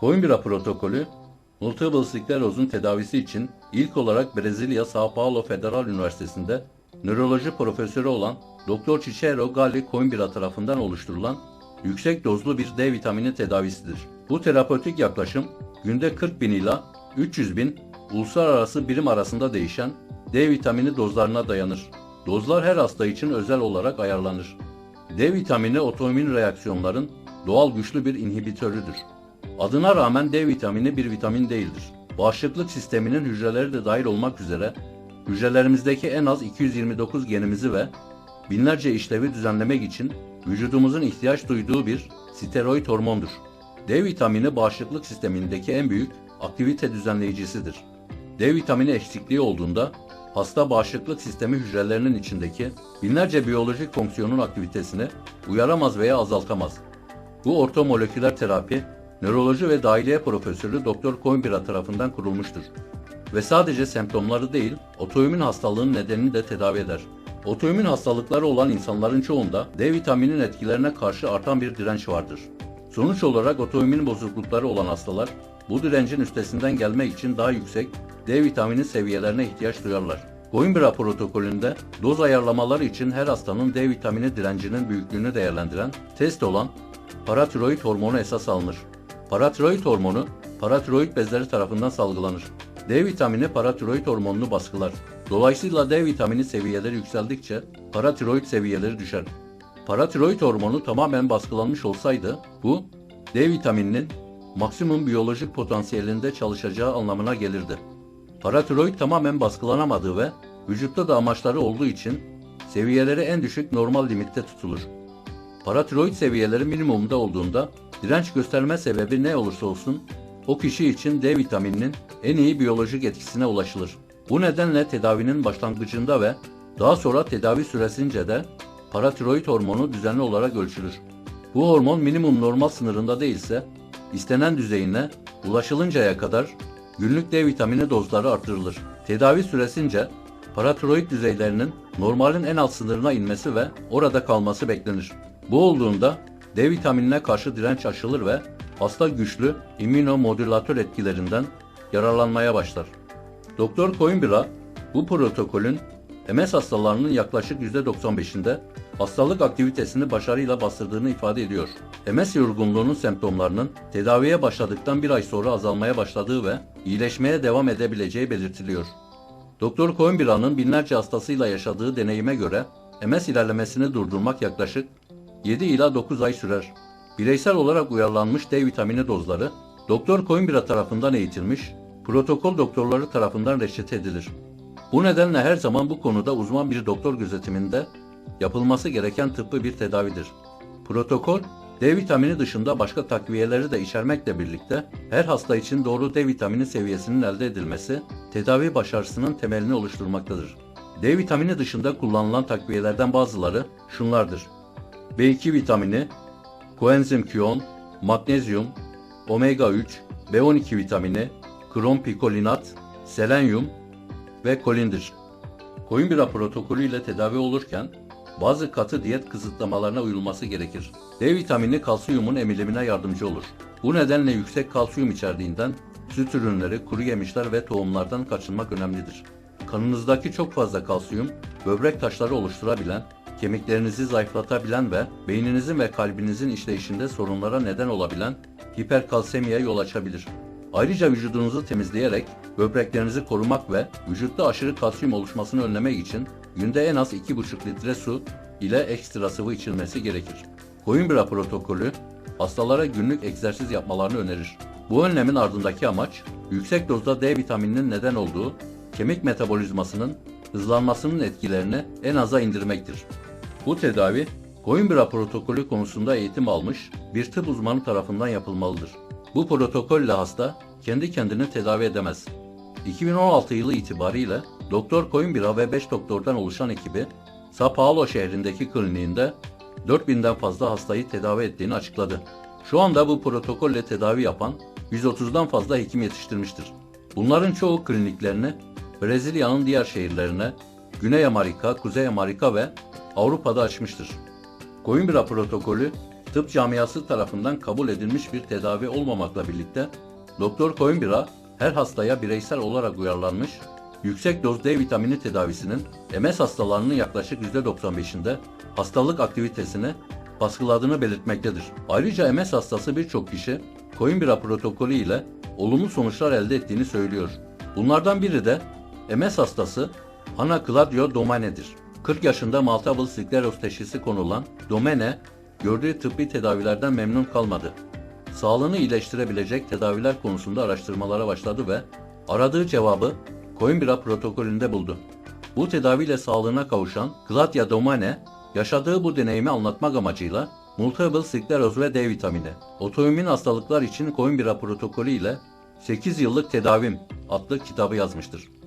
Coimbra protokolü, multiple sklerozun tedavisi için ilk olarak Brezilya Sao Paulo Federal Üniversitesi'nde nöroloji profesörü olan Dr. Cicero Galli Coimbra tarafından oluşturulan yüksek dozlu bir D vitamini tedavisidir. Bu terapötik yaklaşım günde 40 bin ila 300 bin uluslararası birim arasında değişen D vitamini dozlarına dayanır. Dozlar her hasta için özel olarak ayarlanır. D vitamini otoimmün reaksiyonların doğal güçlü bir inhibitörüdür. Adına rağmen D vitamini bir vitamin değildir. Bağışıklık sisteminin hücreleri de dahil olmak üzere hücrelerimizdeki en az 229 genimizi ve binlerce işlevi düzenlemek için vücudumuzun ihtiyaç duyduğu bir steroid hormondur. D vitamini bağışıklık sistemindeki en büyük aktivite düzenleyicisidir. D vitamini eksikliği olduğunda hasta bağışıklık sistemi hücrelerinin içindeki binlerce biyolojik fonksiyonun aktivitesini uyaramaz veya azaltamaz. Bu ortomoleküler terapi nöroloji ve dahiliye profesörü Dr. Coimbra tarafından kurulmuştur. Ve sadece semptomları değil, otoimmün hastalığın nedenini de tedavi eder. Otoimmün hastalıkları olan insanların çoğunda D vitaminin etkilerine karşı artan bir direnç vardır. Sonuç olarak otoimmün bozuklukları olan hastalar bu direncin üstesinden gelmek için daha yüksek D vitamini seviyelerine ihtiyaç duyarlar. Coimbra protokolünde doz ayarlamaları için her hastanın D vitamini direncinin büyüklüğünü değerlendiren test olan paratiroid hormonu esas alınır. Paratiroid hormonu paratiroid bezleri tarafından salgılanır. D vitamini paratiroid hormonunu baskılar. Dolayısıyla D vitamini seviyeleri yükseldikçe paratiroid seviyeleri düşer. Paratiroid hormonu tamamen baskılanmış olsaydı bu D vitamininin maksimum biyolojik potansiyelinde çalışacağı anlamına gelirdi. Paratiroid tamamen baskılanamadığı ve vücutta da amaçları olduğu için seviyeleri en düşük normal limitte tutulur. Paratiroid seviyeleri minimumda olduğunda direnç gösterme sebebi ne olursa olsun o kişi için D vitamininin en iyi biyolojik etkisine ulaşılır. Bu nedenle tedavinin başlangıcında ve daha sonra tedavi süresince de paratiroid hormonu düzenli olarak ölçülür. Bu hormon minimum normal sınırında değilse istenen düzeyine ulaşılıncaya kadar günlük D vitamini dozları artırılır. Tedavi süresince paratiroid düzeylerinin normalin en alt sınırına inmesi ve orada kalması beklenir. Bu olduğunda D vitaminine karşı direnç aşılır ve hasta güçlü immünomodülatör etkilerinden yararlanmaya başlar. Doktor Coimbra bu protokolün MS hastalarının yaklaşık %95'inde hastalık aktivitesini başarıyla bastırdığını ifade ediyor. MS yorgunluğunun semptomlarının tedaviye başladıktan bir ay sonra azalmaya başladığı ve iyileşmeye devam edebileceği belirtiliyor. Doktor Coimbra'nın binlerce hastasıyla yaşadığı deneyime göre MS ilerlemesini durdurmak yaklaşık 7 ila 9 ay sürer. Bireysel olarak uyarlanmış D vitamini dozları Doktor Coimbra tarafından eğitilmiş, protokol doktorları tarafından reçete edilir. Bu nedenle her zaman bu konuda uzman bir doktor gözetiminde yapılması gereken tıbbi bir tedavidir. Protokol, D vitamini dışında başka takviyeleri de içermekle birlikte her hasta için doğru D vitamini seviyesinin elde edilmesi tedavi başarısının temelini oluşturmaktadır. D vitamini dışında kullanılan takviyelerden bazıları şunlardır. B2 vitamini, koenzim Q10, magnezyum, omega 3, B12 vitamini, krom pikolinat, selenyum ve kolindir. Coimbra protokolü ile tedavi olurken bazı katı diyet kısıtlamalarına uyulması gerekir. D vitamini kalsiyumun emilimine yardımcı olur. Bu nedenle yüksek kalsiyum içerdiğinden süt ürünleri, kuru yemişler ve tohumlardan kaçınmak önemlidir. Kanınızdaki çok fazla kalsiyum, böbrek taşları oluşturabilen, kemiklerinizi zayıflatabilen ve beyninizin ve kalbinizin işleyişinde sorunlara neden olabilen hiperkalsemiye yol açabilir. Ayrıca vücudunuzu temizleyerek böbreklerinizi korumak ve vücutta aşırı kalsiyum oluşmasını önlemek için günde en az 2,5 litre su ile ekstra sıvı içilmesi gerekir. Coimbra protokolü hastalara günlük egzersiz yapmalarını önerir. Bu önlemin ardındaki amaç yüksek dozda D vitamininin neden olduğu kemik metabolizmasının hızlanmasının etkilerini en aza indirmektir. Bu tedavi Coimbra protokolü konusunda eğitim almış bir tıp uzmanı tarafından yapılmalıdır. Bu protokolle hasta kendi kendini tedavi edemez. 2016 yılı itibariyle Doktor Coimbra ve 5 doktordan oluşan ekibi Sao Paulo şehrindeki kliniğinde 4000'den fazla hastayı tedavi ettiğini açıkladı. Şu anda bu protokolle tedavi yapan 130'dan fazla hekim yetiştirmiştir. Bunların çoğu kliniklerini Brezilya'nın diğer şehirlerine, Güney Amerika, Kuzey Amerika ve Avrupa'da açmıştır. Coimbra protokolü tıp camiası tarafından kabul edilmiş bir tedavi olmamakla birlikte Doktor Coimbra her hastaya bireysel olarak uyarlanmış yüksek doz D vitamini tedavisinin MS hastalarının yaklaşık %95'inde hastalık aktivitesini baskıladığını belirtmektedir. Ayrıca MS hastası birçok kişi Coimbra protokolü ile olumlu sonuçlar elde ettiğini söylüyor. Bunlardan biri de MS hastası Ana Claudio Domene'dir. 40 yaşında multiple skleroz teşhisi konulan Domene, gördüğü tıbbi tedavilerden memnun kalmadı. Sağlığını iyileştirebilecek tedaviler konusunda araştırmalara başladı ve aradığı cevabı Coimbra protokolünde buldu. Bu tedaviyle sağlığına kavuşan Claudia Domene, yaşadığı bu deneyimi anlatmak amacıyla Multiple skleroz ve D vitamini, otoimmün hastalıklar için Coimbra protokolü ile 8 yıllık tedavim adlı kitabı yazmıştır.